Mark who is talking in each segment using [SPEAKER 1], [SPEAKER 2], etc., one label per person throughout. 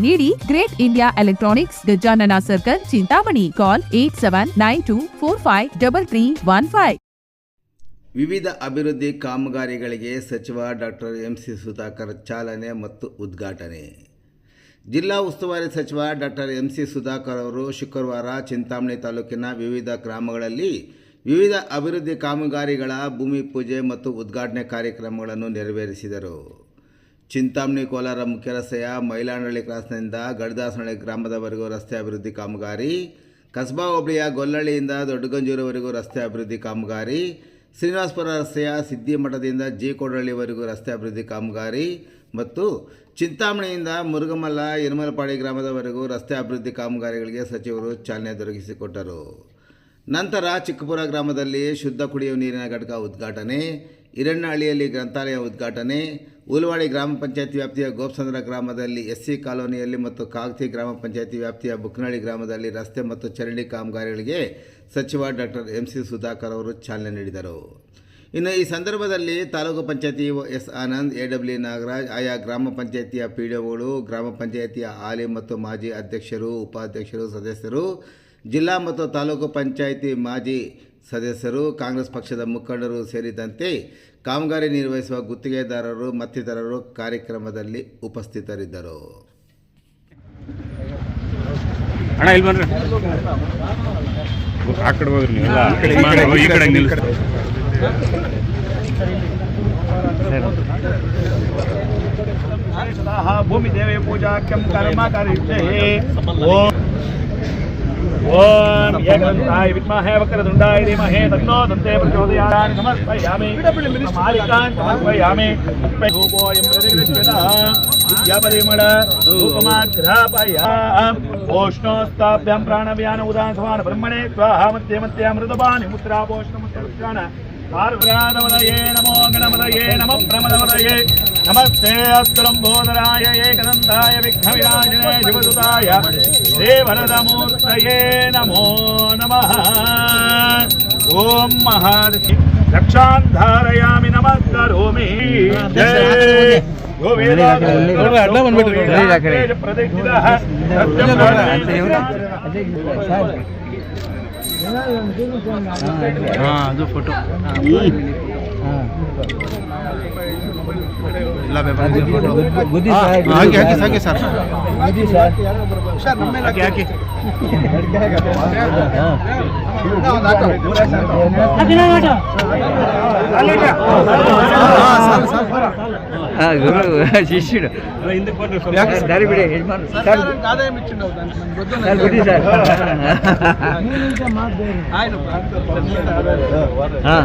[SPEAKER 1] ನೀಡಿ great India electronics Gajanana circle, Chintamani. Call eight seven nine two four five double three one five
[SPEAKER 2] ವಿವಿಧ ಅಭಿವೃದ್ಧಿ ಕಾಮಗಾರಿಗಳಿಗೆ ಸಚಿವ doctor M. C. Sudhakar ಚಾಲನೆ ಮತ್ತು ಉದ್ಘಾಟನೆ. ಜಿಲ್ಲಾ ಉಸ್ತುವಾರಿ ಸಚಿವ ಡಾಕ್ಟರ್ ಎಂ. ಸಿ. ಸುಧಾಕರ್ ಅವರು ಶುಕ್ರವಾರ ಚಿಂತಾಮಣಿ ತಾಲೂಕಿನ ವಿವಿಧ ಗ್ರಾಮಗಳಲ್ಲಿ ವಿವಿಧ ಅಭಿವೃದ್ಧಿ ಕಾಮಗಾರಿಗಳ ಭೂಮಿ ಪೂಜೆ ಮತ್ತು ಉದ್ಘಾಟನೆ ಕಾರ್ಯಕ್ರಮಗಳನ್ನು ನೆರವೇರಿಸಿದರು. ಚಿಂತಾಮಣಿ ಕೋಲಾರ ಮುಖ್ಯ ರಸ್ತೆಯ ಮೈಲಾನಹಳ್ಳಿ ಕ್ರಾಸ್ನಿಂದ ಗಡದಾಸನಹಳ್ಳಿ ಗ್ರಾಮದವರೆಗೂ ರಸ್ತೆ ಅಭಿವೃದ್ಧಿ ಕಾಮಗಾರಿ, ಕಸ್ಬಾ ಹೋಬಳಿಯ ಗೊಲ್ಲಳ್ಳಿಯಿಂದ ದೊಡ್ಡಗಂಜೂರವರೆಗೂ ರಸ್ತೆ ಅಭಿವೃದ್ಧಿ ಕಾಮಗಾರಿ, ಶ್ರೀನಿವಾಸಪುರ ರಸ್ತೆಯ ಸಿದ್ದಿಮಠದಿಂದ ಜಿ ಕೋಡಹಳ್ಳಿವರೆಗೂ ರಸ್ತೆ ಅಭಿವೃದ್ಧಿ ಕಾಮಗಾರಿ ಮತ್ತು ಚಿಂತಾಮಣಿಯಿಂದ ಮುರುಗಮಲ್ಲ ಇರುಮಲಪಾಡಿ ಗ್ರಾಮದವರೆಗೂ ರಸ್ತೆ ಅಭಿವೃದ್ಧಿ ಕಾಮಗಾರಿಗಳಿಗೆ ಸಚಿವರು ಚಾಲನೆ ದೊರಕಿಸಿಕೊಟ್ಟರು. ನಂತರ ಚಿಕ್ಕಪುರ ಗ್ರಾಮದಲ್ಲಿ ಶುದ್ಧ ಕುಡಿಯುವ ನೀರಿನ ಘಟಕ ಉದ್ಘಾಟನೆ ಹಿರಣ್ಣಹಳ್ಳಿಯಲ್ಲಿ ಗ್ರಂಥಾಲಯ ಉದ್ಘಾಟನೆ ಉಲ್ವಾಡಿ ಗ್ರಾಮ ಪಂಚಾಯತ್ ವ್ಯಾಪ್ತಿಯ ಗೋಪಸಂದ್ರ ಗ್ರಾಮದಲ್ಲಿ ಎಸ್ಸಿ ಕಾಲೋನಿಯಲ್ಲಿ ಮತ್ತು ಕಾಗ್ತಿ ಗ್ರಾಮ ಪಂಚಾಯತಿ ವ್ಯಾಪ್ತಿಯ ಬುಕ್ನಳ್ಳಿ ಗ್ರಾಮದಲ್ಲಿ ರಸ್ತೆ ಮತ್ತು ಚರಂಡಿ ಕಾಮಗಾರಿಗಳಿಗೆ ಸಚಿವ ಡಾಕ್ಟರ್ ಎಂ ಸಿ ಸುಧಾಕರ್ ಅವರು ಚಾಲನೆ ನೀಡಿದರು. ಇನ್ನು ಈ ಸಂದರ್ಭದಲ್ಲಿ taluk panchayat S Anand, A W Nagaraj, ಆಯಾ ಗ್ರಾಮ ಪಂಚಾಯತಿಯ ಪಿ ಡಿಒಗಳು ಗ್ರಾಮ ಪಂಚಾಯತಿಯ ಆಲಿ ಮತ್ತು ಮಾಜಿ ಅಧ್ಯಕ್ಷರು, ಉಪಾಧ್ಯಕ್ಷರು, ಸದಸ್ಯರು, ಜಿಲ್ಲಾ ಮತ್ತು ತಾಲೂಕು ಪಂಚಾಯಿತಿ ಮಾಜಿ ಸದಸ್ಯರು ಕಾಂಗ್ರೆಸ್ ಪಕ್ಷದ ಮುಖಂಡರು ಸೇರಿದಂತೆ ಕಾಮಗಾರಿ ನಿರ್ವಹಿಸುವ ಗುತ್ತಿಗೆದಾರರು ಮತ್ತಿತರರು ಕಾರ್ಯಕ್ರಮದಲ್ಲಿ ಉಪಸ್ಥಿತರಿದ್ದರು.
[SPEAKER 3] ಅಣ್ಣ ಇಲ್ಲಿ ಪೂಜಾ ಆ ಕಡೆ ఓం ఏకదంతాయ విద్మహే వక్రతుండాయ ధీమహే
[SPEAKER 4] తన్నో దంతే ప్రచోదయాని సమర్పయామి మాలికాన్ సమర్పయామి ధూపోయం ప్రతిగృహ్యత విద్యాపరిమళ ధూపమాగ్రాపయాం ఓష్ణోస్తాభ్యాం ప్రాణవ్యాన ఉదాన సమాన బ్రహ్మణే స్వాహ మధ్య మధ్య మృతపాని ముద్రాపోషణముద్రాణ పార్వరాదవదయే నమో గణమదయే నమ ప్రమదవదయే నమస్తే అస్త్రంబోధరాయ ఏకదంతాయ విఘ్నవిరాజనే శివసుతాయ पार्वराधवदये नमो गणपतये नमः प्रमदवदये नमस्ते अस्तुलम्बोदराय एकदन्ताय विघ्नविराजने शिवसुताय देवरदमूर्तये नमो नमः ॐ महादि रक्षान् धारयामि नमः करोमि जय यो वेदान्त प्रतिष्ठितः
[SPEAKER 3] ಅದು ಫೋಟೋ ಇಲ್ಲ ಹಾಕಿ ಹಾಕಿ
[SPEAKER 5] ಸರ್ ದಾರಿ ಬಿಡಿ ಸರ್ ಬಿಡಿ ಸರ್ ಹಾಂ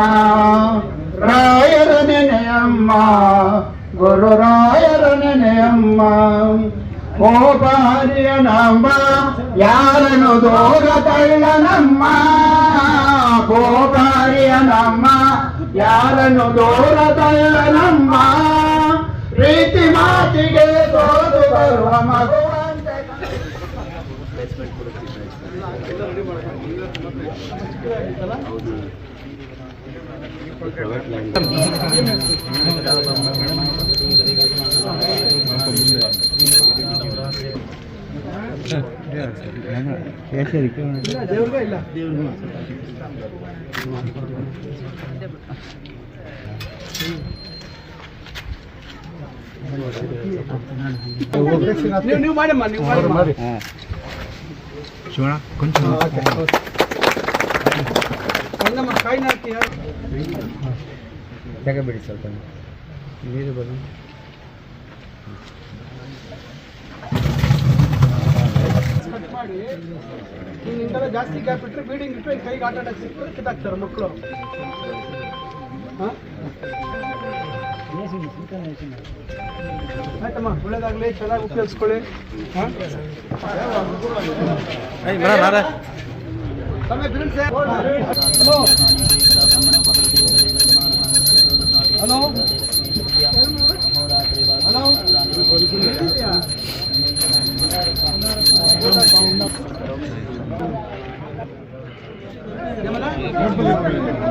[SPEAKER 5] ಬಂತಮ್ಮ ರಾಯರ ನೆನೆಯಮ್ಮ ಗುರು ರಾಯರ ನೆನೆಯಮ್ಮ ಕೋಪಾರಿಯ ನಮ್ಮ ಯಾರನ್ನು ದೂರ ತಳ್ಳನಮ್ಮ ಕೋಪಾರಿಯ ನಮ್ಮ ಯಾರನ್ನು ದೂರ ತಳ್ಳನಮ್ಮ ಪ್ರೀತಿ ಮಾತಿಗೆ ತೋದು ಬರುವ ಮಗುವಂತೆ
[SPEAKER 6] ದೇವ್ರಿಗೆ ಇಲ್ಲ ನೀವು ನೀವು ಮಾಡಮ್ಮ ನೀವು ಮಾಡಿ
[SPEAKER 3] ಶಿವಣ್ಣ ಕೊಂಚ
[SPEAKER 6] ಒಂದಮ್ಮ ಕಾಯಿನ ಹಾಕಿ
[SPEAKER 3] ಬಿಡಿ ಸ್ವಲ್ಪ. ನೀರು ಬರು.
[SPEAKER 6] ಮಾಡಿ ಮಾಡಿ. ನಿನ್ನಿಂದಲೇ ಜಾಸ್ತಿ ಗ್ಯಾಪ್ ಇಟ್ಟರೆ ಬೀಡಿಂಗ್ ಇಟ್ಟರೆ ಕೈಗೆ ಆಟ ಆಡಕ್ಕೆ ಸಿಕ್ಕಿದ್ರೆ ಕಿತ್ತಾಕ್ತಾರೆ ಮಕ್ಕಳು. ಹಾಂ? ಆಯ್ತಮ್ಮ ಒಳ್ಳೇದಾಗಲಿ ಚೆನ್ನಾಗಿ ಉಪಯೋಗಿಸ್ಕೊಳ್ಳಿ. ಹಾಂ? તમે green saheb hello hello hello hello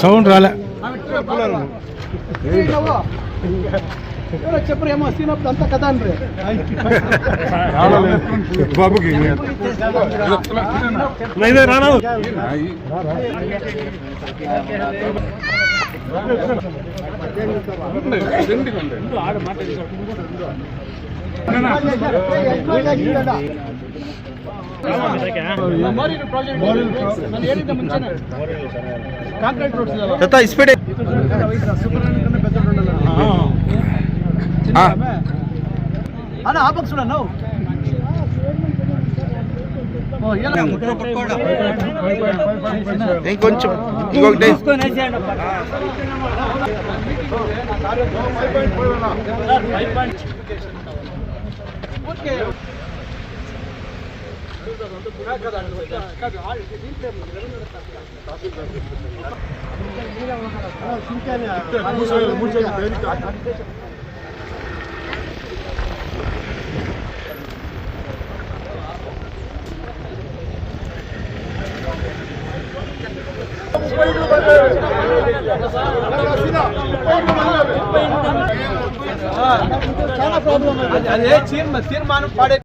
[SPEAKER 3] sound రాలే.
[SPEAKER 6] చెప్పరు ఏమో సీనప్పుడు అంతా కదా అండి
[SPEAKER 3] బాబుకి రానా ಸ್ಪೀಡ್
[SPEAKER 6] ಅಣ್ಣ ಆ ಪಕ್ಷ ನಾವು
[SPEAKER 3] ఇంకొంచెం ఇంకొకటి
[SPEAKER 6] చాలా तीन तीन माणूस पाडे